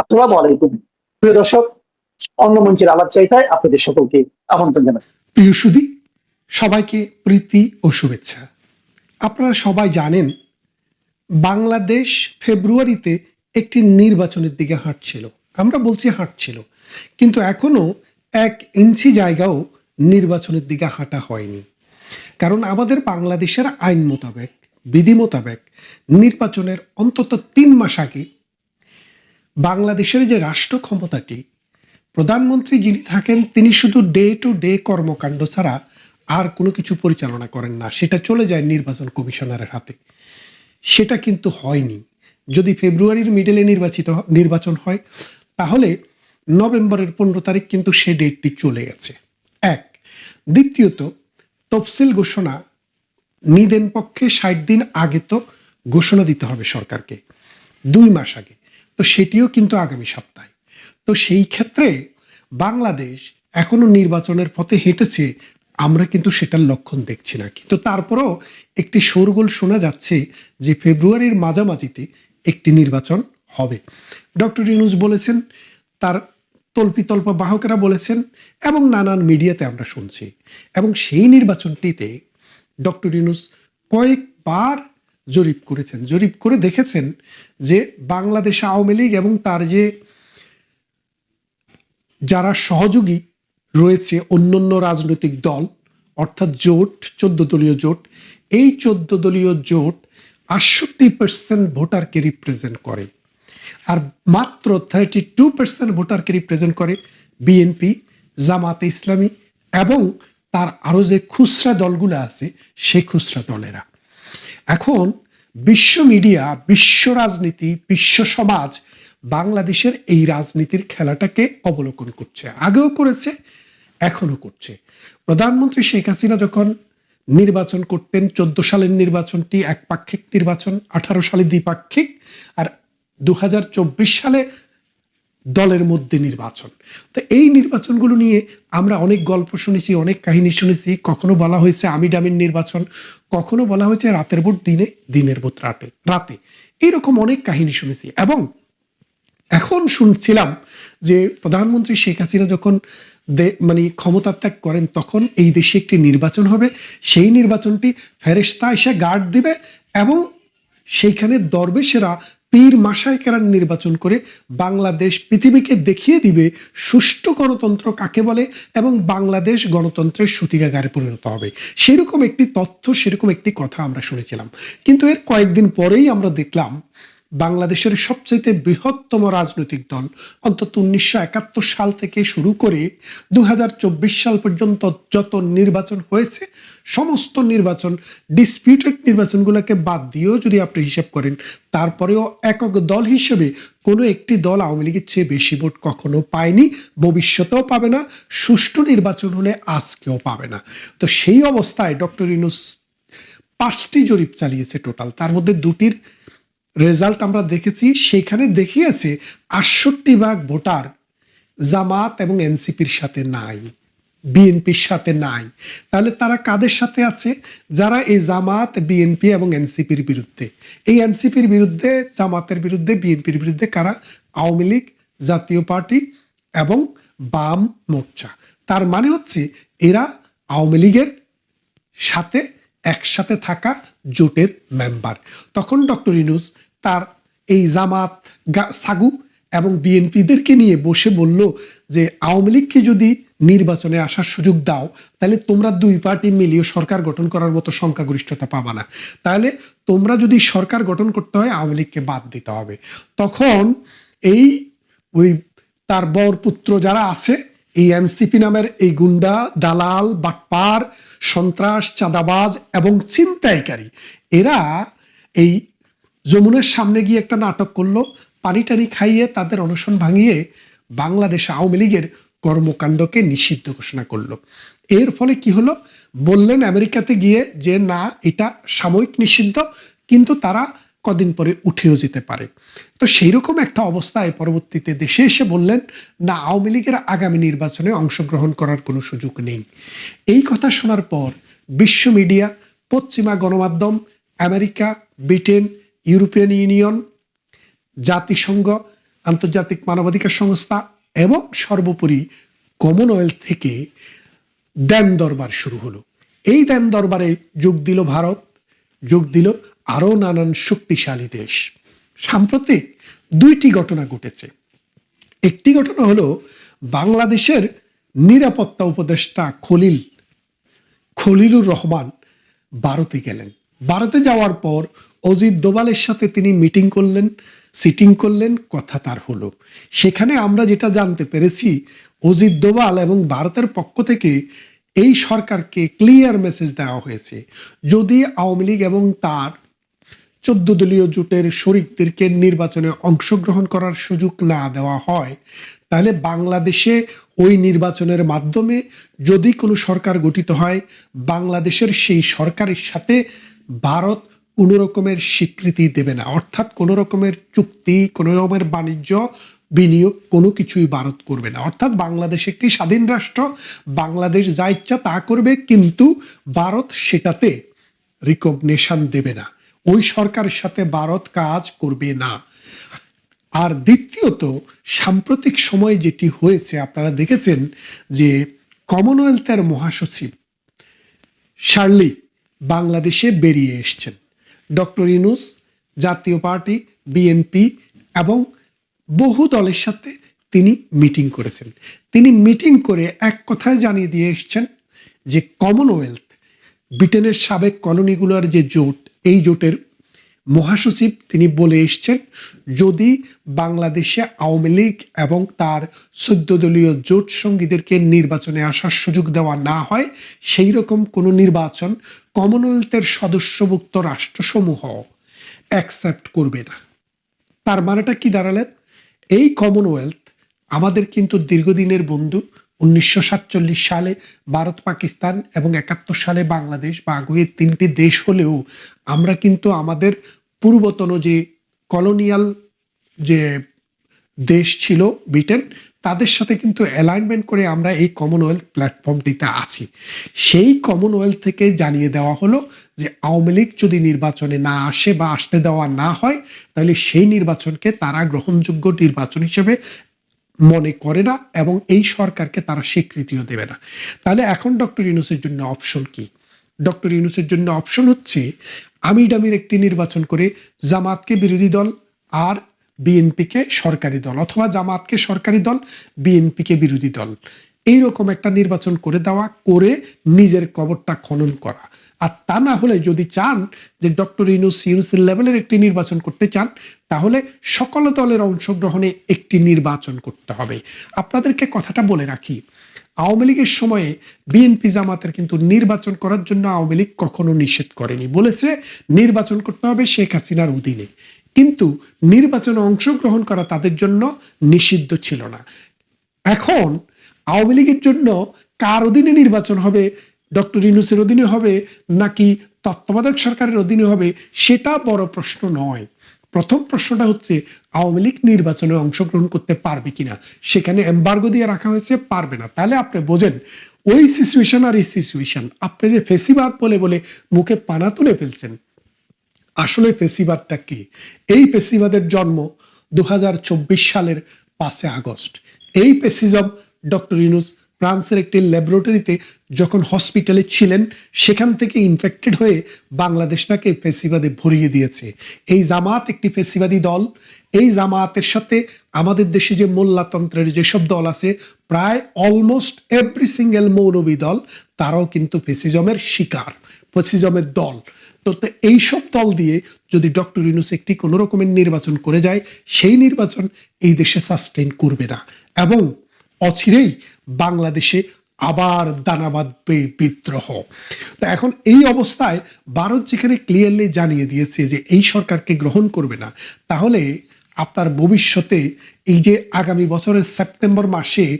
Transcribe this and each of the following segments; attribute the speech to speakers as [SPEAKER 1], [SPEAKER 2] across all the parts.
[SPEAKER 1] আসসালামু আলাইকুম। প্রিয় দর্শক, অন্য মঞ্চের আলাপ চাইতায় আপনাদের সকলকে আমন্ত্রণ জানাই
[SPEAKER 2] প্রিয় সুদী সবাইকে প্রীতি ও শুভেচ্ছা। আপনারা সবাই জানেন, বাংলাদেশ ফেব্রুয়ারিতে একটি নির্বাচনের দিকে হাঁটছিল। আমরা বলছি হাঁটছিল, কিন্তু এখনও এক ইঞ্চি জায়গাও নির্বাচনের দিকে হাঁটা হয়নি। কারণ আমাদের বাংলাদেশের আইন মোতাবেক, বিধি মোতাবেক নির্বাচনের অন্তত তিন মাস আগে বাংলাদেশের যে রাষ্ট্র ক্ষমতাটি প্রধানমন্ত্রী যিনি থাকেন, তিনি শুধু ডে টু ডে কর্মকাণ্ড ছাড়া আর কোনো কিছু পরিচালনা করেন না। সেটা চলে যায় নির্বাচন কমিশনারের হাতে। সেটা কিন্তু হয়নি। যদি ফেব্রুয়ারির মিডলে নির্বাচিত নির্বাচন হয়, তাহলে নভেম্বরের পনেরো তারিখ কিন্তু সে ডেটটি চলে গেছে। এক। দ্বিতীয়ত, তফসিল ঘোষণা নিদেন পক্ষে ষাট দিন আগে তো ঘোষণা দিতে হবে সরকারকে। দুই মাস আগে। তো সেটিও কিন্তু আগামী সপ্তাহে। তো সেই ক্ষেত্রে বাংলাদেশ এখনও নির্বাচনের পথে হেঁটেছে, আমরা কিন্তু সেটার লক্ষণ দেখছি না। কিন্তু তারপরও একটি শোরগোল শোনা যাচ্ছে যে ফেব্রুয়ারির মাঝামাঝিতে একটি নির্বাচন হবে। ডক্টর ইউনুস বলেছেন, তার তল্পিতল্প বাহকেরা বলেছেন এবং নানান মিডিয়াতে আমরা শুনছি। এবং সেই নির্বাচনটিতে ডক্টর ইউনুস কয়েকবার জরিপ করেছেন। জরিপ করে দেখেছেন যে বাংলাদেশ আওয়ামী লীগ এবং তার যে যারা সহযোগী রয়েছে অন্যান্য রাজনৈতিক দল, অর্থাৎ জোট, চোদ্দ দলীয় জোট, এই চোদ্দ দলীয় জোট আটষট্টি পার্সেন্ট ভোটারকে রিপ্রেজেন্ট করে। আর মাত্র থার্টি টু পার্সেন্ট ভোটারকে রিপ্রেজেন্ট করে বিএনপি জামাতে ইসলামী এবং তার আরও যে খুচরা দলগুলো আছে, সেই খুচরা দলেরা। এখন বিশ্ব মিডিয়া, বিশ্ব রাজনীতি, বিশ্ব সমাজ বাংলাদেশের এই রাজনীতির খেলাটাকে অবলোকন করছে। আগেও করেছে এখনও করছে। প্রধানমন্ত্রী শেখ হাসিনা যখন নির্বাচন করতেন, চোদ্দ সালের নির্বাচনটি একপাক্ষিক নির্বাচন, আঠারো সালে দ্বিপাক্ষিক, আর দু হাজার চব্বিশ সালে দলের মধ্যে নির্বাচন। তো এই নির্বাচনগুলো নিয়ে আমরা অনেক গল্প শুনেছি, অনেক কাহিনী শুনেছি। কখনো বলা হয়েছে আমি ডামির নির্বাচন, কখনো বলা হয়েছে রাতের ভোট দিনে, দিনের ভোট রাতে রাতে। এইরকম অনেক কাহিনী শুনেছি এবং এখন শুনছিলাম যে প্রধানমন্ত্রী শেখ হাসিনা যখন মানে ক্ষমতা ত্যাগ করেন, তখন এই দেশে একটি নির্বাচন হবে। সেই নির্বাচনটি ফেরেস্তা এসে গার্ড দিবে এবং সেইখানে দরবেশেরা পীর মাসায় কেরান নির্বাচন করে বাংলাদেশ পৃথিবীকে দেখিয়ে দিবে সুষ্ঠু গণতন্ত্র কাকে বলে এবং বাংলাদেশ গণতন্ত্রের সূতিকাগারে পরিণত হবে। সেরকম একটি তথ্য, সেরকম একটি কথা আমরা শুনেছিলাম। কিন্তু এর কয়েকদিন পরেই আমরা দেখলাম বাংলাদেশের সবচেয়ে বৃহত্তম রাজনৈতিক দল। অন্তত উনিশশো একাত্তর সাল থেকে শুরু করে দু হাজার চব্বিশ সাল পর্যন্ত যত নির্বাচন হয়েছে, সমস্ত নির্বাচন ডিসপিউটেড নির্বাচনগুলোকে বাদ দিয়েও যদি আপনি হিসাব করেন, তারপরেও একক দল হিসেবে কোনো একটি দল আওয়ামী লীগের চেয়ে বেশি ভোট কখনো পায়নি, ভবিষ্যতেও পাবে না, সুষ্ঠু নির্বাচন হলে আজকেও পাবে না। তো সেই অবস্থায় ডক্টর ইনুস পাঁচটি জরিপ চালিয়েছে টোটাল। তার মধ্যে দুটির রেজাল্ট আমরা দেখেছি, সেখানে দেখিয়েছে আটষট্টি ভাগ ভোটার জামাত এবং এনসিপির সাথে নাই, বিএনপির সাথে নাই। তাহলে তারা কাদের সাথে আছে? যারা এই জামাত, বিএনপি এবং এনসিপির বিরুদ্ধে। এই এনসিপির বিরুদ্ধে, জামাতের বিরুদ্ধে, বিএনপির বিরুদ্ধে কারা? আওয়ামী লীগ, জাতীয় পার্টি এবং বাম মোর্চা। তার মানে হচ্ছে এরা আওয়ামী লীগের সাথে একসাথে থাকা জোটের মেম্বার। তখন ডক্টর ইনুস তার এই জামাত সাগু এবং বিএনপিদেরকে নিয়ে বসে বলল যে, আওয়ামী লীগকে যদি নির্বাচনে আসার সুযোগ দাও, তাহলে তোমরা দুই পার্টি মিলিয়ে সরকার গঠন করার মতো সংখ্যাগরিষ্ঠতা পাবা না। তাহলে তোমরা যদি সরকার গঠন করতে হয়, আওয়ামী লীগকে বাদ দিতে হবে। তখন এই ওই তার বর পুত্র যারা আছে, এই এনসিপি নামের এই গুন্ডা, দালাল, বাটপার, সন্ত্রাস, চাঁদাবাজ এবং ছিনতাইকারী, এরা এই যমুনের সামনে গিয়ে একটা নাটক করল, পানি টানি খাইয়ে তাদের অনশন ভাঙিয়ে বাংলাদেশ আওয়ামী লীগের কর্মকাণ্ডকে নিষিদ্ধ ঘোষণা করল। এর ফলে কি হলো? বললেন আমেরিকাতে গিয়ে যে, না, এটা সাময়িক নিষিদ্ধ, কিন্তু তারা কদিন পরে উঠেও যেতে পারে। তো সেই রকম একটা অবস্থায় পরবর্তীতে দেশে এসে বললেন, না, আওয়ামী লীগের আগামী নির্বাচনে অংশগ্রহণ করার কোনো সুযোগ নেই। এই কথা শোনার পর বিশ্ব মিডিয়া, পশ্চিমা গণমাধ্যম, আমেরিকা, ব্রিটেন ইউরোপিয়ান ইউনিয়ন, জাতিসংঘ, আন্তর্জাতিক মানবাধিকার সংস্থা এবং সর্বোপরি কমনওয়েলথ থেকে দেন দরবার শুরু হলো। এই দেন দরবারে যোগ দিল ভারত, যোগ দিল আরও নানান শক্তিশালী দেশ। সাম্প্রতিক দুইটি ঘটনা ঘটেছে। একটি ঘটনা হলো বাংলাদেশের নিরাপত্তা উপদেষ্টা খলিল, খলিলুর রহমান ভারতে গেলেন। ভারতে যাওয়ার পর অজিত দোবালের সাথে তিনি মিটিং করলেন সিটিং করলেন, কথা তার হলো। সেখানে আমরা যেটা জানতে পেরেছি, অজিত দোবাল এবং ভারতের পক্ষ থেকে এই সরকারকে ক্লিয়ার মেসেজ দেওয়া হয়েছে। যদি আওয়ামী লীগ এবং তার চোদ্দ দলীয় জোটের শরিকদেরকে নির্বাচনে অংশগ্রহণ করার সুযোগ না দেওয়া হয়, তাহলে বাংলাদেশে ওই নির্বাচনের মাধ্যমে যদি কোনো সরকার গঠিত হয়, বাংলাদেশের সেই সরকারের সাথে ভারত কোনো রকমের স্বীকৃতি দেবে না। অর্থাৎ কোনো রকমের চুক্তি, কোনো রকমের বাণিজ্য, বিনিয়োগ কোনো কিছুই ভারত করবে না। অর্থাৎ বাংলাদেশ একটি স্বাধীন রাষ্ট্র, বাংলাদেশ যা ইচ্ছা তা করবে, কিন্তু ভারত সেটাতে রিকগনেশন দেবে না। ওই সরকারের সাথে ভারত কাজ করবে না। আর দ্বিতীয়ত, সাম্প্রতিক সময়ে যেটি হয়েছে, আপনারা দেখেছেন যে কমনওয়েলথের মহাসচিব শার্লি বাংলাদেশে বেরিয়ে এসছেন। ডক্টর ইনুস জাতীয় পার্টি, বিএনপি এবং বহু দলের সাথে তিনি মিটিং করেছেন। তিনি মিটিং করে এক কথায় জানিয়ে দিয়ে এসছেন যে কমনওয়েলথ ব্রিটেনের সাবেক কলোনিগুলোর যে জোট, এই জোটের মহাসচিব তিনি বলে এসছেন, যদি বাংলাদেশে আওয়ামী লীগ এবং তার চোদ্দ দলীয় জোট সঙ্গীদেরকে নির্বাচনে আসার সুযোগ দেওয়া না হয়, সেই রকম কোনো নির্বাচন কমনওয়েলথের সদস্যভুক্ত রাষ্ট্রসমূহ অ্যাকসেপ্ট করবে না। তার মানেটা কি দাঁড়ালে এই কমনওয়েলথ আমাদের কিন্তু দীর্ঘদিনের বন্ধু উনিশশো সাতচল্লিশ সালে ভারত, পাকিস্তান এবং একাত্তর সালে বাংলাদেশ বা আগে তিনটি দেশ হলেও আমরা কিন্তু আমাদের পূর্বতন যে কলোনিয়াল যে দেশ ছিল ব্রিটেন, তাদের সাথে কিন্তু অ্যালাইনমেন্ট করে আমরা এই কমনওয়েলথ প্ল্যাটফর্মটিতে আছি। সেই কমনওয়েলথ থেকে জানিয়ে দেওয়া হলো যে আওয়ামী লীগ যদি নির্বাচনে না আসে বা আসতে দেওয়া না হয়, তাহলে সেই নির্বাচনকে তারা গ্রহণযোগ্য নির্বাচন হিসেবে মনে করে না এবং এই সরকারকে তারা স্বীকৃতিও দেবে না। তাহলে এখন ডক্টর ইউনুসের জন্য অপশন কি? ডক্টর ইউনুসের জন্য অপশন হচ্ছে, আমিডামির একটি নির্বাচন করে জামাতকে বিরোধী দল আর বিএনপিকে সরকারি দল অথবা জামাতকে সরকারি দল, বিএনপিকে বিরোধী দল। এইরকম একটা নির্বাচন করে দেওয়া, করে নিজের কবরটা খনন করা। আর তা না হলে যদি চান যে ডক্টর ইউনুস ইউনুসের লেভেলের একটি নির্বাচন করতে চান, তাহলে সকল দলের অংশগ্রহণে একটি নির্বাচন করতে হবে। আপনাদেরকে কথাটা বলে রাখি, আওয়ামী লীগের সময়ে বিএনপি জামাতের কিন্তু নির্বাচন করার জন্য আওয়ামী লীগ কখনো নিষেধ করেনি। বলেছে, নির্বাচন করতে হবে শেখ হাসিনার অধীনে। কিন্তু নির্বাচনে অংশগ্রহণ করা তাদের জন্য নিষিদ্ধ ছিল না। এখন আওয়ামী লীগের জন্য কার অধীনে নির্বাচন হবে ডক্টর ইউনুসের অধীনে হবে নাকি তত্ত্বাবধায়ক সরকারের অধীনে হবে, সেটা বড় প্রশ্ন নয়। প্রথম প্রশ্নটা হচ্ছে, আওয়ামী লীগ নির্বাচনে অংশগ্রহণ করতে পারবে কিনা? সেখানে এম্বার্গো দিয়ে রাখা হয়েছে, পারবে না। তাহলে আপনি বোঝেন, ওই সিচুয়েশন আর এই সিচুয়েশন আপনি যে ফেসিবাদ বলে বলে মুখে পানা তুলে ফেলছেন, আসলে ফেসিবাদটা কি? এই ফেসিবাদের জন্ম দু হাজার চব্বিশ সালের পাঁচে আগস্ট। এই পেসিজম ডক্টর ইউনুস ফ্রান্সের একটি ল্যাবরেটরিতে যখন হসপিটালে ছিলেন, সেখান থেকে ইনফেক্টেড হয়ে বাংলাদেশটাকে ফেসিবাদে ভরিয়ে দিয়েছে। এই জামাত একটি ফেসিবাদী দল। এই জামাতের সাথে আমাদের দেশে যে মোল্লাতন্ত্রের যেসব দল আছে, প্রায় অলমোস্ট এভরি সিঙ্গেল মৌলবী দল, তারাও কিন্তু ফেসিজমের শিকার, ফেসিজমের দল। তো এইসব দল দিয়ে যদি ডক্টর ইউনুস একটি কোনো রকমের নির্বাচন করে যায়, সেই নির্বাচন এই দেশে সাস্টেইন করবে না। এবং অচিরেই বাংলাদেশে আবার দানা বাঁধবে বিদ্রোহ। তো এখন এই অবস্থায় ভারত যেখানে ক্লিয়ারলি জানিয়ে দিয়েছে যে এই সরকারকে গ্রহণ করবে না, তাহলে আপনার ভবিষ্যতে এই যে আগামী বছরের সেপ্টেম্বর মাসে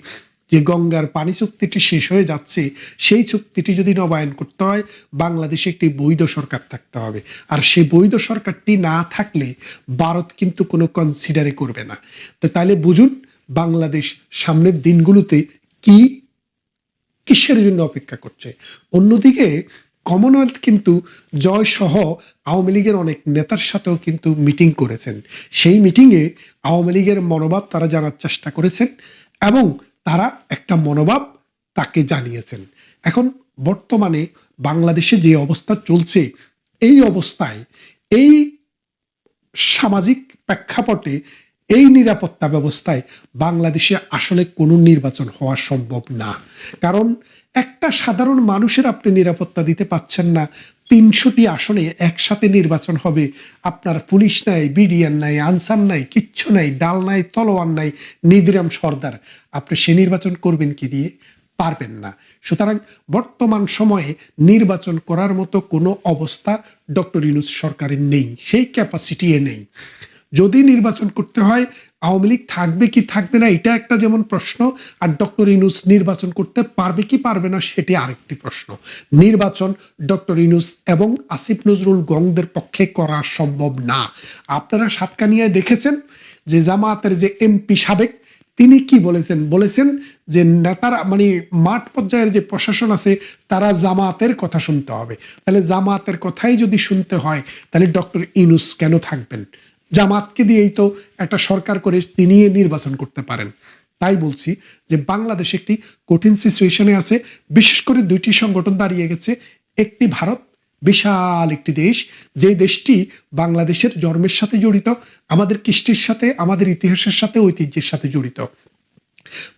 [SPEAKER 2] যে গঙ্গার পানি চুক্তিটি শেষ হয়ে যাচ্ছে, সেই চুক্তিটি যদি নবায়ন করতে হয়, বাংলাদেশে একটি বৈধ সরকার থাকতে হবে। আর সেই বৈধ সরকারটি না থাকলে ভারত কিন্তু কোনো কনসিডারে করবে না। তো তাহলে বুঝুন বাংলাদেশ সামনের দিনগুলোতে কি কিসের জন্য অপেক্ষা করছে? অন্যদিকে কমনওয়েলথ কিন্তু জয় সহ আওয়ামী লীগের অনেক নেতার সাথেও কিন্তু মিটিং করেছেন। সেই মিটিংয়ে আওয়ামী লীগের মনোভাব তারা জানার চেষ্টা করেছেন এবং তারা একটা মনোভাব তাকে জানিয়েছেন। এখন বর্তমানে বাংলাদেশে যে অবস্থা চলছে, এই অবস্থায় এই সামাজিক প্রেক্ষাপটে এই নিরাপত্তা ব্যবস্থায় বাংলাদেশে আসলে কোনো নির্বাচন হওয়া সম্ভব না। কারণ একটা সাধারণ মানুষের আপনি নিরাপত্তা দিতে পাচ্ছেন না। তিনশোটি আসনে একসাথে নির্বাচন হবে। আপনার পুলিশ নাই, বিডিআর নাই, আনসার নাই, কিচ্ছু নাই, ডাল নাই, তলোয়ার নাই নিদিরাম সর্দার। আপনি সে নির্বাচন করবেন কি দিয়ে? পারবেন না। সুতরাং বর্তমান সময়ে নির্বাচন করার মতো কোনো অবস্থা ডক্টর ইউনুস সরকারের নেই। সেই ক্যাপাসিটি নেই। যদি নির্বাচন করতে হয়, আওয়ামী লীগ থাকবে কি থাকবে না, এটা একটা যেমন প্রশ্ন, আর ডক্টর ইনুস নির্বাচন করতে পারবে কি পারবে না, সেটি আরেকটি প্রশ্ন। নির্বাচন ডক্টর ইনুস এবং আসিফ নজরুল গংদের পক্ষে করা সম্ভব না। আপনারা সাতকানিয়ায় দেখেছেন যে জামায়াতের যে এমপি সাবেক, তিনি কি বলেছেন? বলেছেন যে নেতারা মানে মাঠ পর্যায়ের যে প্রশাসন আছে, তারা জামাতের কথা শুনতে হবে। তাহলে জামাতের কথাই যদি শুনতে হয়, তাহলে ডক্টর ইনুস কেন থাকবেন? জামাতকে দিয়েই তো একটা সরকার করে তিনি নির্বাচন করতে পারেন। তাই বলছি যে বাংলাদেশ একটি কঠিন সিচুয়েশনে আছে। বিশেষ করে দুইটি সংগঠন দাঁড়িয়ে গেছে। একটি ভারত, বিশাল একটি দেশ। যে দেশটি বাংলাদেশের জন্মের সাথে জড়িত, আমাদের কৃষ্টির সাথে, আমাদের ইতিহাসের সাথে, ঐতিহ্যের সাথে জড়িত।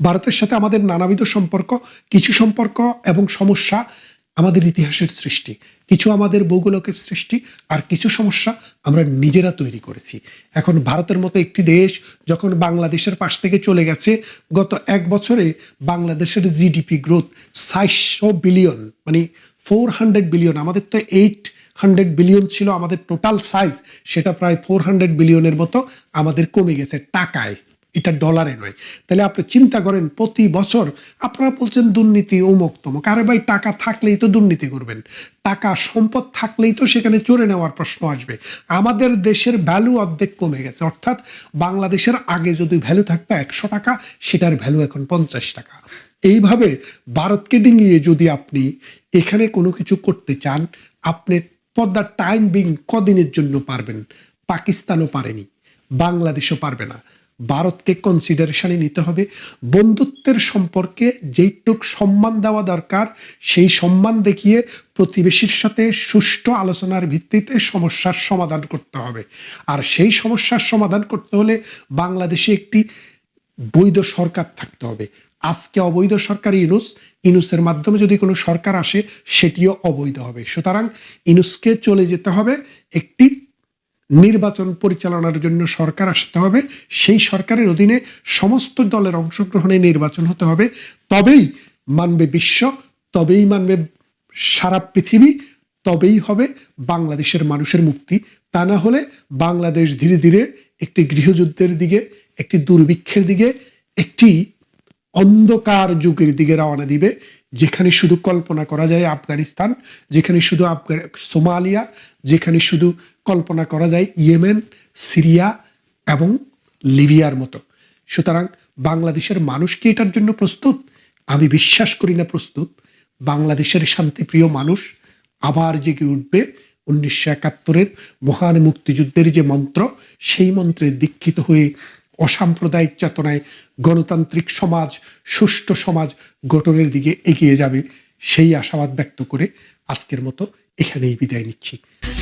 [SPEAKER 2] ভারতের সাথে আমাদের নানাবিধ সম্পর্ক, কিছু সম্পর্ক এবং সমস্যা আমাদের ইতিহাসের সৃষ্টি, কিছু আমাদের ভৌগোলকের সৃষ্টি আর কিছু সমস্যা আমরা নিজেরা তৈরি করেছি। এখন ভারতের মতো একটি দেশ যখন বাংলাদেশের পাশ থেকে চলে গেছে, গত এক বছরে বাংলাদেশের জিডিপি গ্রোথ সাতশো বিলিয়ন মানে ফোর হান্ড্রেড বিলিয়ন আমাদের তো এইট হান্ড্রেড বিলিয়ন ছিল আমাদের টোটাল সাইজ সেটা প্রায় ফোর হান্ড্রেড বিলিয়নের মতো আমাদের কমে গেছে টাকায়। এটা ডলারে নয়। তাহলে আপনি চিন্তা করেন, প্রতি বছর আপনারা বলছেন দুর্নীতি অমুক তমুক। আরে ভাই, টাকা থাকলেই তো দুর্নীতি করবেন। টাকা সম্পদ থাকলেই তো সেখানে চড়ে নেওয়ার প্রশ্ন আসবে। আমাদের দেশের ভ্যালু অর্ধেক কমে গেছে। অর্থাৎ বাংলাদেশের আগে যদি ভ্যালু থাকতো একশো টাকা, সেটার ভ্যালু এখন পঞ্চাশ টাকা। এইভাবে ভারতকে ডিঙিয়ে যদি আপনি এখানে কোনো কিছু করতে চান, আপনি ফর দ্য টাইম বিং কদিনের জন্য পারবেন? পাকিস্তানও পারেনি। বাংলাদেশও পারবে না। ভারতকে কনসিডারেশনে নিতে হবে। বন্ধুত্বের সম্পর্কে যেইটুক সম্মান দেওয়া দরকার, সেই সম্মান দেখিয়ে প্রতিবেশীর সাথে সুষ্ঠু আলোচনার ভিত্তিতে সমস্যার সমাধান করতে হবে। আর সেই সমস্যার সমাধান করতে হলে বাংলাদেশে একটি বৈধ সরকার থাকতে হবে। আজকে অবৈধ সরকার ইনুস ইনুসের মাধ্যমে যদি কোনো সরকার আসে, সেটিও অবৈধ হবে। সুতরাং ইনুসকে চলে যেতে হবে একটি নির্বাচন পরিচালনার জন্য সরকার আসতে হবে। সেই সরকারের অধীনে সমস্ত দলের অংশগ্রহণে নির্বাচন হতে হবে। তবেই মানবে বিশ্ব, তবেই মানবে সারা পৃথিবী, তবেই হবে বাংলাদেশের মানুষের মুক্তি। তা না হলে বাংলাদেশ ধীরে ধীরে একটি গৃহযুদ্ধের দিকে, একটি দুর্ভিক্ষের দিকে, একটি অন্ধকার যুগের দিকে রওনা দিবে। যেখানে শুধু কল্পনা করা যায় আফগানিস্তান, যেখানে শুধু আফগান, সোমালিয়া, যেখানে শুধু কল্পনা করা যায় ইয়েমেন, সিরিয়া এবং লিবিয়ার মতো। সুতরাং বাংলাদেশের মানুষ কি এটার জন্য প্রস্তুত? আমি বিশ্বাস করি না প্রস্তুত। বাংলাদেশের শান্তিপ্রিয় মানুষ আবার জেগে উঠবে উনিশশো একাত্তরের মহান মুক্তিযুদ্ধের যে মন্ত্র, সেই মন্ত্রে দীক্ষিত হয়ে অসাম্প্রদায়িক চেতনায় গণতান্ত্রিক সমাজ, সুষ্ঠু সমাজ গঠনের দিকে এগিয়ে যাবে, সেই আশাবাদ ব্যক্ত করে আজকের মতো এখানেই বিদায় নিচ্ছি।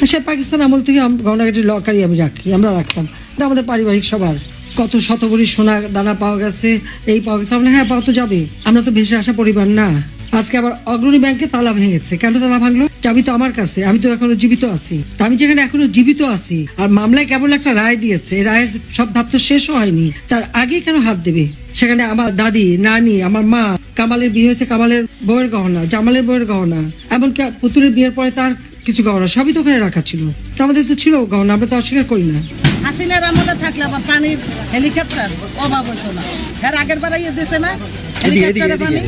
[SPEAKER 3] সে পাকিস্তান আমল থেকে আম- গণনাগাটি লকারি আমি রাখি, আমরা রাখতাম। আমাদের পারিবারিক সবার। কত শতকরি সোনা দানা পাওয়া গেছে, এই পাওয়া গেছে। আমরা হ্যাঁ পাওয়া তো যাবে। আমরা তো ভেসে আসা পরিবার না। আজকে আবার অগ্রণী ব্যাংকে তালা ভেঙেছে কেন তালা ভাঙলো? চাবি তো আমার কাছে আমি তো এখনও জীবিত আছি। আমি যেখানে এখনও জীবিত আছি আর মামলায় কেবল একটা রায় দিয়েছে রায়ের সব ধাপ তো শেষও হয়নি। তার আগে কেন হাত দেবে? সেখানে আমার দাদি নানি আমার মা কামালের বিয়ে হয়েছে কামালের বউয়ের গহনা জামালের বউয়ের গহনা এমনকি পুতুলের বিয়ের পরে তার কিছু গহনা সবই তো ওখানে রাখা ছিল। তা আমাদের তো ছিল গহনা আমরা তো অস্বীকার করি না।
[SPEAKER 4] হাসিনার আমলে থাকলে আবার পানির হেলিকপ্টার অভাব হতো না এর আগের বার ইয়ে দিছে না? হেলিকপ্টারে পানি?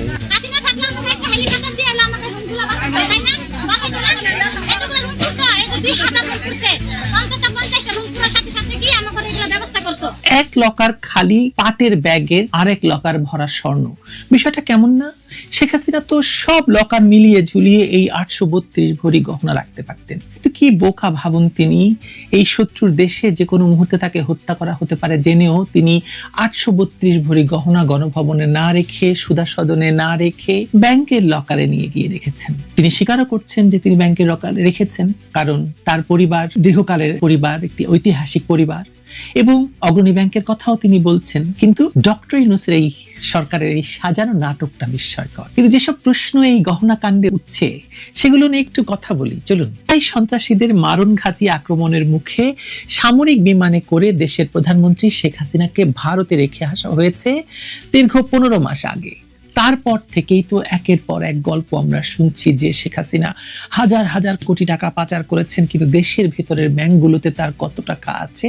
[SPEAKER 5] এক লকার খালি পাটের ব্যাগের আরেক লকার ভরা স্বর্ণ। বিষয়টা কেমন না? শেখ হাসিনা তো সব লকার মিলিয়ে ঝুলিয়ে এই আটশো বত্রিশ ভরি গহনা রাখতে পারতেন। কিন্তু কি বোকা ভাবুন তিনি? এই শত্রুর দেশে যে কোনো মুহূর্তে তাকে হত্যা করা হতে পারে জেনেও তিনি আটশো বত্রিশ ভরি গহনা গণভবনে না রেখে সুদা সদনে না রেখে ব্যাংকের লকারে নিয়ে গিয়ে রেখেছেন। তিনি স্বীকারও করছেন যে তিনি ব্যাংকের লকারে রেখেছেন, কারণ তার পরিবার, দীর্ঘকালের পরিবার, একটি ঐতিহাসিক পরিবার এবং অগ্রণী ব্যাংকের কথাও তিনি বলছেন, কিন্তু ডক্টর ইউনুসের এই সরকারের এই সাজানো নাটকটা বিস্ময়কর। কিন্তু যেসব প্রশ্ন এই গহনা কাণ্ডে উঠছে, সেগুলো নিয়ে একটু কথা বলি, চলুন। তাই সন্ত্রাসীদের মারণঘাতী আক্রমণের মুখে সামরিক বিমানে করে দেশের প্রধানমন্ত্রী শেখ হাসিনাকে ভারতে রেখে আসা হয়েছে দীর্ঘ পনেরো মাস আগে। তারপর থেকেই তো একের পর এক গল্প আমরা শুনছি যে শেখ হাসিনা হাজার হাজার কোটি টাকা পাচার করেছেন, কিন্তু দেশের ভেতরের ব্যাংকগুলোতে তার কত টাকা আছে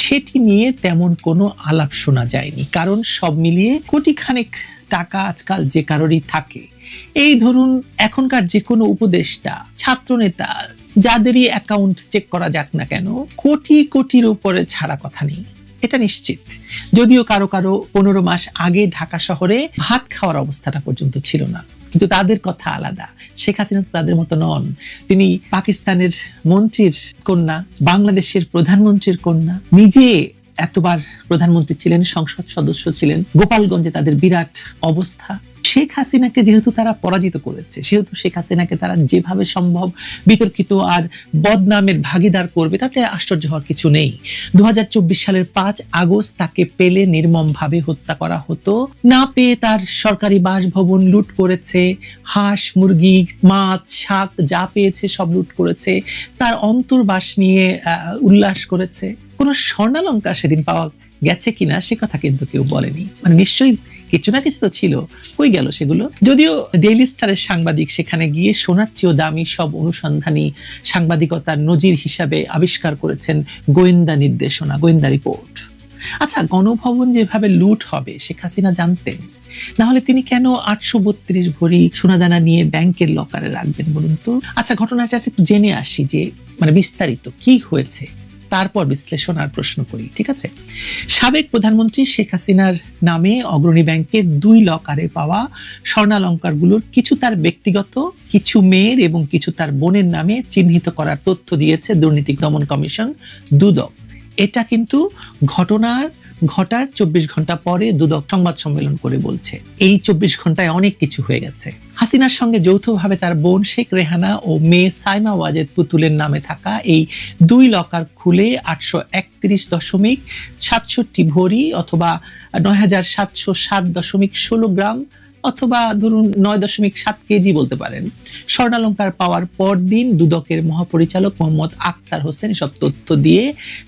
[SPEAKER 5] সেটি নিয়ে তেমন কোনো আলাপ শোনা যায়নি। কারণ সব মিলিয়ে কোটি খানেক টাকা আজকাল যে কারোরই থাকে। এই ধরুন এখনকার যে কোনো উপদেষ্টা, ছাত্রনেতা, যাদেরই অ্যাকাউন্ট চেক করা যাক না কেন, কোটি কোটির উপরে ছাড়া কথা নেই। এটা নিশ্চিত। যদিও কারও কারও পনেরো মাস আগে ঢাকা শহরে ভাত খাওয়ার অবস্থাটা পর্যন্ত ছিল না। কিন্তু তাদের কথা আলাদা। শেখ হাসিনা তো তাদের মতো নন। তিনি পাকিস্তানের মন্ত্রীর কন্যা, বাংলাদেশের প্রধানমন্ত্রীর কন্যা। নিজে এতবার প্রধানমন্ত্রী ছিলেন, সংসদ সদস্য ছিলেন। গোপালগঞ্জে তাদের বিরাট অবস্থা। শেখ হাসিনাকে যেহেতু তারা পরাজিত করেছে, সেহেতু শেখ হাসিনাকে তারা যেভাবে সম্ভব বিতর্কিত আর বদনামের ভাগিদার করবে, তাতে আশ্চর্য হওয়ার কিছু নেই। দু সালের পাঁচ আগস্ট তাকে পেলে নির্মমভাবে হত্যা করা হতো। না পেয়ে তার সরকারি বাসভবন লুট করেছে। হাঁস, মুরগি, মাছ, শাক যা পেয়েছে সব লুট করেছে। তার অন্তর্বাস নিয়ে উল্লাস করেছে। কোনো স্বর্ণালঙ্কার সেদিন পাওয়া গেছে কিনা সে কথা কিন্তু কেউ বলেনি। মানে নিশ্চয়ই কিছু না কিছু তো ছিল। কই গেল সেগুলো? যদিও ডেইলি স্টারের সাংবাদিক সেখানে গিয়ে সোনার চেয়েও দামি সব অনুসন্ধানী সাংবাদিকতার নজির হিসাবে আবিষ্কার করেছেন গোয়েন্দা নির্দেশনা, গোয়েন্দা রিপোর্ট। আচ্ছা গণভবন যেভাবে লুট হবে, শেখ হাসিনা জানতেন। না হলে তিনি কেন আটশো বত্রিশ ভরি সোনাদানা নিয়ে ব্যাংকের লকারে রাখবেন বলুন তো? আচ্ছা ঘটনাটা একটু জেনে আসি যে মানে বিস্তারিত, কি হয়েছে? তারপর বিশ্লেষণ আর প্রশ্ন করি, ঠিক আছে? সাবেক প্রধানমন্ত্রী শেখ হাসিনার নামে অগ্রণী ব্যাংকের দুই লকারে পাওয়া স্বর্ণালঙ্কারগুলোর কিছু তার ব্যক্তিগত, কিছু মেয়ের এবং কিছু তার বোনের নামে চিহ্নিত করার তথ্য দিয়েছে দুর্নীতি দমন কমিশন দুদক। এটা কিন্তু ঘটনার ঘটার চব্বিশ ঘণ্টা পরে দুদক সংবাদ সম্মেলন করে বলছে, এই চব্বিশ ঘন্টায় অনেক কিছু হয়ে গেছে। হাসিনার সঙ্গে যৌথভাবে তার বোন শেখ রেহানা ও মেয়ে সাইমা ওয়াজেদ পুতুলের নামে থাকা এই দুই লকার খুলে আটশো একত্রিশ দশমিক সাতষট্টি ভরি অথবা নয় হাজার সাতশো সাত দশমিক ষোলো গ্রাম অথবা ধরুন নয় দশমিক সাত কেজি বলতে পারেন। স্বর্ণালঙ্কার পাওয়ার পর দিন দুদকের মহাপরিচালক মোহাম্মদ আক্তার হোসেন সব তথ্য দিয়ে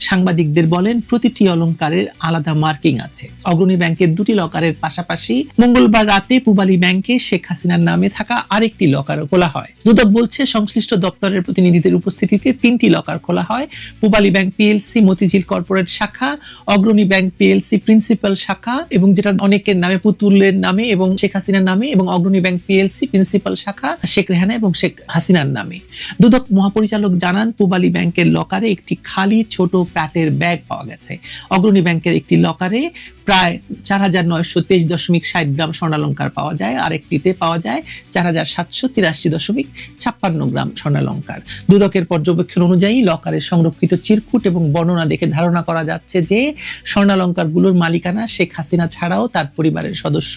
[SPEAKER 5] সাংবাদিকদের বলেন, প্রতিটি অলংকারের আলাদা মার্কিং আছে। অগ্রণী ব্যাংকের দুটি লকারের পাশাপাশি মঙ্গলবার রাতে পুবালী ব্যাংকে শেখ হাসিনার নামে থাকা আরেকটি লকারও খোলা হয়। দুদক বলছে, সংশ্লিষ্ট দপ্তরের প্রতিনিধিদের উপস্থিতিতে তিনটি লকার খোলা হয়। Pubali bank PLC Motijheel corporate শাখা, অগ্রণী ব্যাংক পিএলসি প্রিন্সিপাল শাখা এবং যেটা অনেকের নামে, পুতুলের নামে এবং শেখ হাসিনার নামে এবং অগ্রণী ব্যাংক পিএলসি প্রিন্সিপাল শাখা, শেখ রেহানা এবং শেখ হাসিনার নামে। দুদক মহাপরিচালক জানান, পুবালী ব্যাংকের লকারে একটি খালি ছোট প্যাটের ব্যাগ পাওয়া গেছে। অগ্রণী ব্যাংকের একটি লকারে প্রায় চার হাজার নয়শো তেইশ দশমিক ষাট গ্রাম স্বর্ণালঙ্কার পাওয়া যায়, আরেকটিতে পাওয়া যায় চার হাজার সাতশো তিরাশি দশমিক ছাপ্পান্ন গ্রাম স্বর্ণালঙ্কার। দুদকের পর্যবেক্ষণ অনুযায়ী, লকারে সংরক্ষিত চিরকুট এবং বর্ণনা দেখে ধারণা করা যাচ্ছে যে, স্বর্ণালঙ্কারগুলোর মালিকানা শেখ হাসিনা ছাড়াও তার পরিবারের সদস্য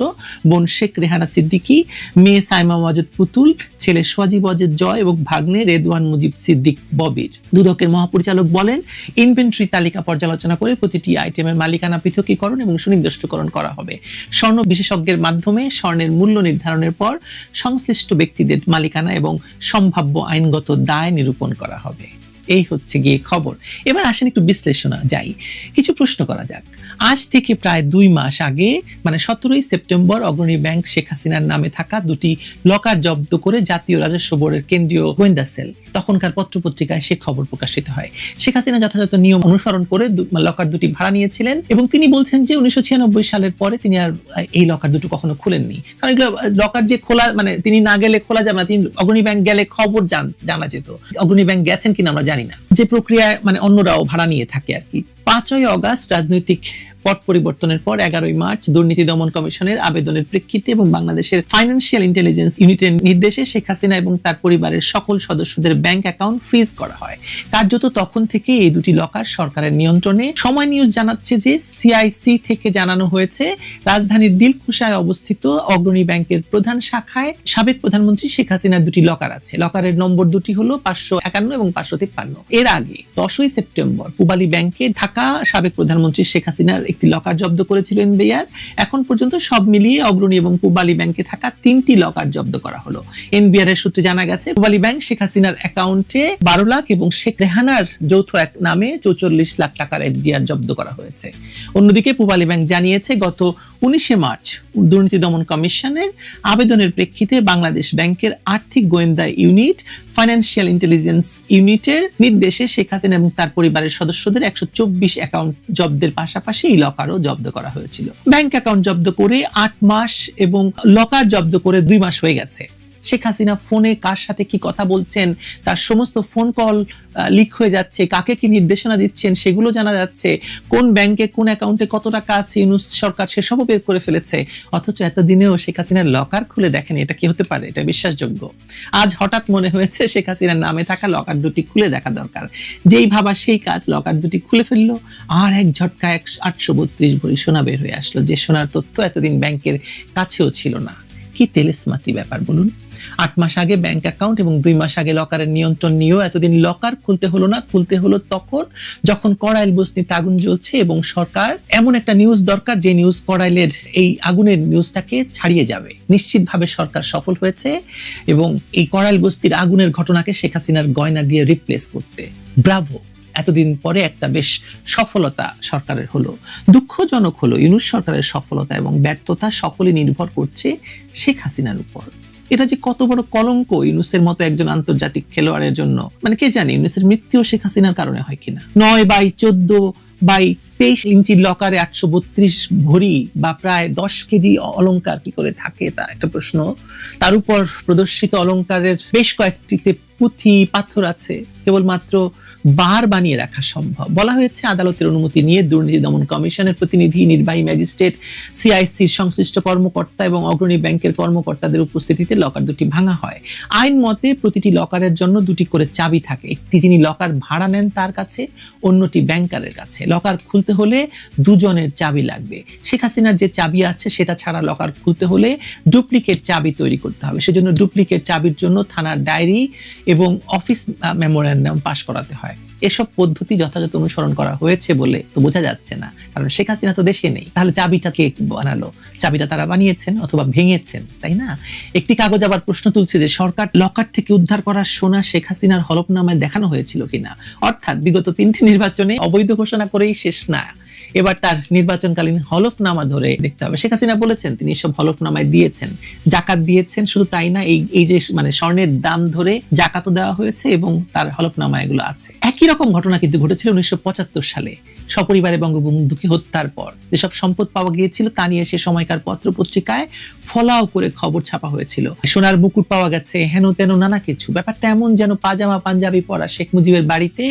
[SPEAKER 5] বোন শেখ রেহানা সিদ্দিকী, মেয়ে সাইমা ওয়াজেদ পুতুল, ছেলে সোয়াজিব ওয়াজেদ জয় এবং ভাগ্নে রেদওয়ান মুজিব সিদ্দিক ববির। দুদকের মহাপরিচালক বলেন, ইনভেন্টরি তালিকা পর্যালোচনা করে প্রতিটি আইটেমের মালিকানা পৃথকীকরণ এবং সুনির্দিষ্টকরণ করা হবে। স্বর্ণ বিশেষজ্ঞের মাধ্যমে স্বর্ণের মূল্য নির্ধারণের পর সংশ্লিষ্ট ব্যক্তিদের মালিকানা এবং সম্ভাব্য আইনগত দায় নিরূপণ করা হবে। এই হচ্ছে গিয়ে খবর। এবার আসেন একটু বিশ্লেষণা যাই। কিছু প্রশ্ন করা যাক। আজ থেকে প্রায় দুই মাস আগে মানে সতেরোই সেপ্টেম্বর অগ্রণী ব্যাংক শেখ হাসিনার নামে থাকা দুটি লকার জব্দ করে জাতীয় রাজস্ব বোর্ডের কেন্দ্রীয় গোয়েন্দা সেল, তখনকার পত্রপত্রিকায় সে খবর প্রকাশিত হয়। শেখ হাসিনা যথাযথ নিয়ম অনুসরণ করে লকার দুটি ভাড়া নিয়েছিলেন এবং তিনি বলছেন যে উনিশশো ছিয়ানব্বই সালের পরে তিনি আর, এই লকার দুটো কখনো খুলেননি। কারণ এগুলো, লকার যে খোলা মানে তিনি না গেলে খোলা যাবে না, তিনি অগ্রণী ব্যাংক গেলে খবর জান- যেত। অগ্রণী ব্যাংক গেছেন কিনা আমরা জানি না। যে প্রক্রিয়ায় মানে অন্যরাও ভাড়া নিয়ে থাকে আর কি। পাঁচই অগাস্ট রাজনৈতিক পট পরিবর্তনের পর এগারোই মার্চ দুর্নীতি দমন কমিশনের আবেদনের প্রেক্ষিতে এবং বাংলাদেশের ফাইন্যান্সিয়াল ইন্টেলিজেন্স ইউনিটের নির্দেশে শেখ হাসিনা এবং তার পরিবারের সকল সদস্যদের ব্যাংক অ্যাকাউন্ট ফ্রিজ করা হয়। কার্যত তখন থেকে এই দুটি লকার সরকারের নিয়ন্ত্রণে সময় নিউজ জানাচ্ছে যে সিআইসি থেকে জানানো হয়েছে, রাজধানীর দিলকুশায় অবস্থিত অগ্রণী ব্যাংকের প্রধান শাখায় সাবেক প্রধানমন্ত্রী শেখ হাসিনার দুটি লকার আছে। লকারের নম্বর দুটি হলো পাঁচশো একান্ন এবং পাঁচশো তিপ্পান্ন। এর আগে দশই সেপ্টেম্বর, পুবালী ব্যাংকে ঢাকা সাবেক প্রধানমন্ত্রী শেখ হাসিনার একটি লকার জব্দ করেছিল এনবিআর এখন পর্যন্ত সব মিলিয়ে অগ্রণী এবং পূবালী ব্যাংকে থাকা তিনটি লকার জব্দ করা হলো। এনবিআর এর সূত্রে জানা গেছে, পূবালী ব্যাংক শেখ হাসিনার অ্যাকাউন্টে বারো লাখ এবং শেখ রেহানার যৌথ এক নামে চৌচল্লিশ লাখ টাকার এনবিআর জব্দ করা হয়েছে। অন্যদিকে পূবালী ব্যাংক জানিয়েছে, গত উনিশে মার্চ দুর্নীতি দমন কমিশনের আবেদনের প্রেক্ষিতে বাংলাদেশ ব্যাংকের আর্থিক গোয়েন্দা ইউনিট ফাইন্যান্সিয়াল ইন্টেলিজেন্স ইউনিটের নির্দেশে শেখ হাসিনা এবং তার পরিবারের সদস্যদের একশো চব্বিশ অ্যাকাউন্ট জব্দের পাশাপাশি এই লকারও জব্দ করা হয়েছিল। ব্যাংক অ্যাকাউন্ট জব্দ করে আট মাস এবং লকার জব্দ করে দুই মাস হয়ে গেছে। শেখ হাসিনা ফোনে কার সাথে কি কথা বলছেন, তার সমস্ত ফোন কল লিক হয়ে যাচ্ছে, কাকে কি নির্দেশনা দিচ্ছেন সেগুলো জানা যাচ্ছে, কোন ব্যাংকে কোন অ্যাকাউন্টে কত টাকা আছে, ইউনুস সরকার সেসবও বের করে ফেলেছে, অথচ এতদিনেও শেখ হাসিনার লকার খুলে দেখেনি, এটা কি হতে পারে? এটা বিশ্বাসযোগ্য। আজ হঠাৎ মনে হয়েছে শেখ হাসিনার নামে থাকা লকার দুটি খুলে দেখা দরকার। যেই ভাবা সেই কাজ লকার দুটি খুলে ফেলল, আর এক ঝটকা এক আটশো বত্রিশ ভরি সোনা বের হয়ে আসলো, যে সোনার তথ্য এতদিন ব্যাংকের কাছেও ছিল না। কি তেলেসমাতি ব্যাপার বলুন? আট মাস আগে ব্যাংক অ্যাকাউন্ট এবং দুই মাস আগে লকারের নিয়ন্ত্রণ নিয়েও এতদিন লকার খুলতে হলো না, খুলতে হলো তখন যখন কড়াইল বস্তিতে আগুন জ্বলছে এবং সরকার এমন একটা নিউজ দরকার যে নিউজ কড়াইলের এই আগুনের নিউজটাকে ছাড়িয়ে যাবে। নিশ্চিতভাবে সরকার সফল হয়েছে এবং এই কড়াইল বস্তির আগুনের ঘটনাকে শেখ হাসিনার গয়না দিয়ে রিপ্লেস করতে। ব্রাভো! এতদিন পরে একটা বেশ সফলতা সরকারের হলো। দুঃখজনক হলো, ইউনুস সরকারের সফলতা এবং ব্যর্থতা সকলে নির্ভর করছে শেখ হাসিনার উপর। এটা যে কত বড় কলঙ্ক ইউনুসের মতো একজন আন্তর্জাতিক খেলোয়াড়ের জন্য। মানে কে জানে ইউনুসের মৃত্যু শেখ হাসিনার কারণে হয় কিনা। নয় বাই চোদ্দ বাই তেইশ ইঞ্চির লকারে আটশো বত্রিশ ভরি বা প্রায় দশ কেজি অলংকার কি করে থাকে, তা একটা প্রশ্ন। তার উপর প্রদর্শিত অলংকারের বেশ কয়েকটিতে পুঁথি, পাথর আছে, কেবলমাত্র বার বানিয়ে রাখা সম্ভব। বলা হয়েছে, আদালতের অনুমতি নিয়ে দুর্নীতি দমন কমিশনের প্রতিনিধি, নির্বাহী ম্যাজিস্ট্রেট, সিআইসির সংশ্লিষ্ট কর্মকর্তা এবং অগ্রণী ব্যাংকের কর্মকর্তাদের উপস্থিতিতে লকার দুটি ভাঙা হয়। আইন মতে, প্রতিটি লকারের জন্য দুটি করে চাবি থাকে। একটি যিনি লকার ভাড়া নেন তার কাছে, অন্যটি ব্যাংকারের কাছে। লকার খুলতে হলে দুজনের চাবি লাগবে। শেখ হাসিনার যে চাবি আছে, সেটা ছাড়া লকার খুলতে হলে ডুপ্লিকেট চাবি তৈরি করতে হবে। সেজন্য ডুপ্লিকেট চাবির জন্য থানার ডায়েরি এবং অফিস মেমোরেন্ডাম পাশ করাতে হয়। এসব পদ্ধতি যথাযথ অনুসরণ করা হয়েছে বলে তো বোঝা যাচ্ছে না। কারণ শেখ হাসিনা তো দেশে নেই। তাহলে চাবিটা কে বানালো? চাবিটা তারা বানিয়েছেন অথবা ভেঙেছেন, তাই না? একটি কাগজ আবার প্রশ্ন তুলছে যে সরকার লকার থেকে উদ্ধার করা সোনা শেখ হাসিনার হলফনামায় দেখানো হয়েছিল কিনা? অর্থাৎ বিগত তিনটি নির্বাচনে অবৈধ ঘোষণা করেই শেষ না। এবার তার নির্বাচনকালীন হলফনামা ধরে দেখতে হবে। শেখ হাসিনা বলেছেন, তিনি সব হলফনামায় দিয়েছেন। জাকাত দিয়েছেন, শুধু তাই না, এই এই যে মানে স্বর্ণের দাম ধরে জাকাতও দেওয়া হয়েছে এবং তার হলফনামা এগুলো আছে। একই রকম ঘটনা কিন্তু ঘটেছিল উনিশশো পঁচাত্তর সালে। সপরিবারে বঙ্গবন্ধুকে হত্যার পর। যেসব সম্পদ পাওয়া গিয়েছিল তা নিয়ে সে সময়কার পত্র পত্রিকায় ফলাও করে খবর ছাপা হয়েছিল। সোনার মুকুট পাওয়া গেছে, হেন তেন নানা কিছু। ব্যাপারটা এমন যেন পাজামা পাঞ্জাবি পরা শেখ মুজিবের বাড়িতে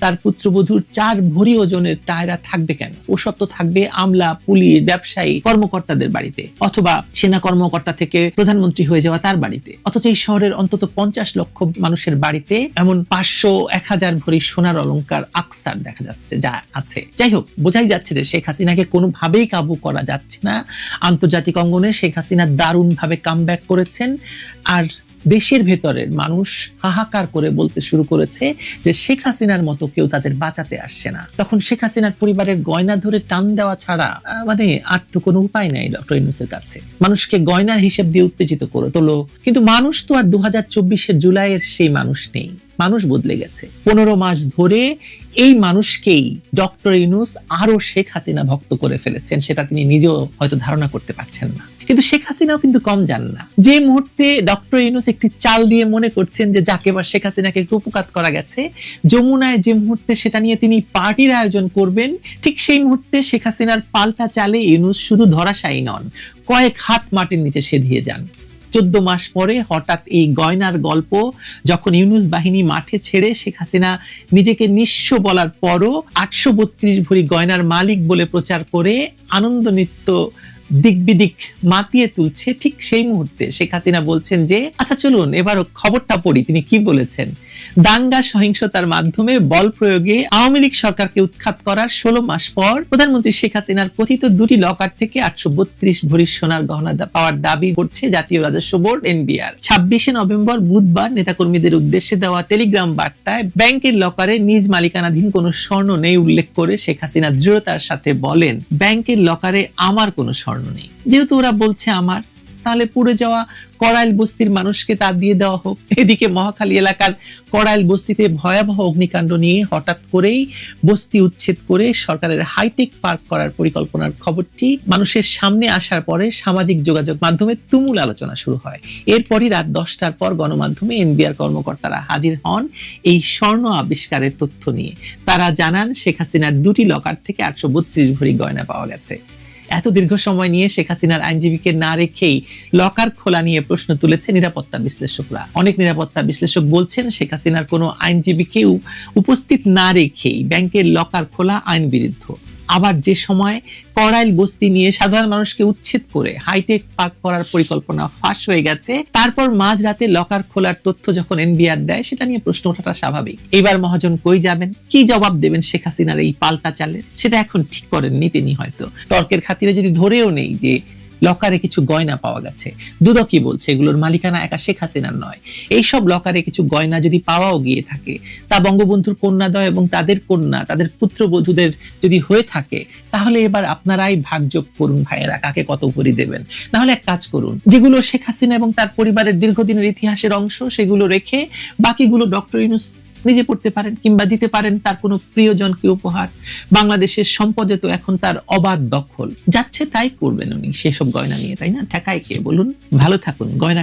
[SPEAKER 5] তার পুত্রবধূর চার ভরি ওজনের টায়রা থাকবে কেন? ওসব তো থাকবে আমলা, পুলিশ, ব্যবসায়ী, কর্মকর্তাদের বাড়িতে। অথবা সেনা কর্মকর্তা থেকে প্রধানমন্ত্রী হয়ে যাওয়া তার বাড়িতে। অথচ এই শহরের অন্তত পঞ্চাশ লক্ষ মানুষের বাড়িতে এমন পাঁচশো এক হাজার ভরি সোনার অলংকার আকসার দেখা যাচ্ছে, যা আছে যাই হোক, বোঝাই যাচ্ছে যে শেখ হাসিনাকে কোনোভাবেই কাবু করা যাচ্ছে না। আন্তর্জাতিক অঙ্গনে শেখ হাসিনা দারুণভাবে কাম করেছেন। আর দেশের ভেতরের মানুষ হাহাকার করে বলতে শুরু করেছে যে শেখ হাসিনার মতো কেউ তাদের বাঁচাতে আসছে না। তখন শেখ হাসিনার পরিবারের গয়না ধরে টান দেওয়া ছাড়া মানে আর তো কোনো উপায় নাই ডক্টর ইউনুসের কাছে। মানুষকে গয়নার হিসেব দিয়ে উত্তেজিত করে তোলো। কিন্তু মানুষ তো আর দু হাজার চব্বিশের জুলাইয়ের সেই মানুষ নেই। মানুষ বদলে গেছে। পনেরো মাস ধরে এই মানুষকেই ডক্টর ইউনুস আরও শেখ হাসিনা ভক্ত করে ফেলেছেন। সেটা তিনি নিজেও হয়তো ধারণা করতে পারছেন না। কিন্তু শেখ হাসিনাও কিন্তু কম জান না। যে মুহূর্তে ডক্টর ইউনুস একটি চাল দিয়ে মনে করছেন যে যাকে বা শেখ হাসিনাকে উপকাত করা গেছে, যমুনায় যে মুহূর্তে সেটা নিয়ে তিনি পার্টির আয়োজন করবেন, ঠিক সেই মুহূর্তে শেখ হাসিনার পাল্টা চালে ইউনুস শুধু ধরাশায়ী নন, কয়েক হাত মাটির নিচে সেধিয়ে যান। চোদ্দ মাস পরে হঠাৎ এই গয়নার গল্প, যখন ইউনুস বাহিনী মাঠে ছেড়ে শেখ হাসিনা নিজেকে নিঃস্ব বলার পরও আটশো বত্রিশ ভরি গয়নার মালিক বলে প্রচার করে আনন্দ নৃত্য দিক বিদিক মাতিয়ে তুলছে ঠিক সেই মুহূর্তে শেখ হাসিনা বলছেন যে আচ্ছা চলুন, এবার খবরটা পড়ি, তিনি কি বলেছেন? দাঙ্গা সহিংসতার মাধ্যমে বল প্রয়োগে আওয়ামী লীগ সরকারকে উৎখাত করার ষোলো মাস পর প্রধানমন্ত্রী শেখ হাসিনার কথিত দুটি লকার থেকে আটশো বত্রিশ ভরি সোনার গহনা পাওয়ার দাবি করছে জাতীয় রাজস্ব বোর্ড, এনবিআর। ছাব্বিশে নভেম্বর বুধবার নেতাকর্মীদের উদ্দেশ্যে দেওয়া টেলিগ্রাম বার্তায় ব্যাংকের লকারে নিজ মালিকানাধীন কোনো স্বর্ণ নেই উল্লেখ করে শেখ হাসিনা দৃঢ়তার সাথে বলেন, ব্যাংকের লকারে আমার কোনো স্বর্ণ নেই। যেহেতু ওরা বলছে আমার তাহলে পুড়ে যাওয়া করাইল বস্তির মানুষকে তা দিয়ে দেওয়া হোক। এদিকে মহাখালী এলাকার করাইল বস্তিতে ভয়াবহ অগ্নিকাণ্ড নিয়ে হঠাৎ করেই বস্তি উচ্ছেদ করে সরকারের হাইটেক পার্ক করার পরিকল্পনার খবরটি মানুষের সামনে আসার পরে সামাজিক যোগাযোগ মাধ্যমে তুমুল আলোচনা শুরু হয়। এরপরই রাত দশটার পর গণমাধ্যমে এনবিআর কর্মকর্তারা হাজির হন এই স্বর্ণ আবিষ্কারের তথ্য নিয়ে। তারা জানান, শেখ হাসিনার দুটি লকার থেকে আটশো বত্রিশ ভরি গয়না পাওয়া গেছে। এত দীর্ঘ সময় নিয়ে শেখ হাসিনার আইনজীবীকে না রেখেই লকার খোলা নিয়ে প্রশ্ন তুলেছে নিরাপত্তা বিশ্লেষকরা। অনেক নিরাপত্তা বিশ্লেষক বলছেন শেখ হাসিনার কোনো আইনজীবীকেও উপস্থিত না রেখেই ব্যাংকের লকার খোলা আইন বিরুদ্ধ। আবার যে সময় করাইল বস্তি নিয়ে সাধারণ মানুষকে উচ্ছেদ করে হাইটেক পার্ক করার পরিকল্পনা ফাঁস হয়ে গেছে। তারপর মাঝ রাতে লকার খোলার তথ্য যখন এনবিআর দেয়, সেটা নিয়ে প্রশ্ন ওঠাটা স্বাভাবিক। এবার মহাজন কই যাবেন? কি জবাব দেবেন শেখ হাসিনার এই পাল্টা চালের সেটা এখন ঠিক করেননি তিনি হয়তো। তর্কের খাতিরে যদি ধরেও নেই যে লকারে কিছু গয়না পাওয়া গেছে। দুদক কি বলছে, এগুলোর মালিকানা একা শেখ হাসিনার নয়। এইসব লকারে কিছু গয়না যদি পাওয়াও গিয়ে থাকে, তা বঙ্গবন্ধুর কন্যাদয় এবং তাদের কন্যা, তাদের পুত্রবধূদের যদি হয়ে থাকে, তাহলে এবার আপনারাই ভাগযোগ করুন ভাইয়েরা, কাকে কত উপরি দেবেন। না হলে এক কাজ করুন, যেগুলো শেখ হাসিনা এবং তার পরিবারের দীর্ঘদিনের ইতিহাসের অংশ, সেগুলো রেখে বাকিগুলো ডক্টর ইউনুস নিজে পড়তে পারেন কিংবা দিতে পারেন তার কোনো প্রিয়জনকে উপহার। বাংলাদেশের সম্পদে তো এখন তার অবাধ দখল। যাচ্ছে তাই করবেন উনি সেসব গয়না নিয়ে, তাই না? ঠেকায় কে? বলুন। ভালো থাকুন। গয়না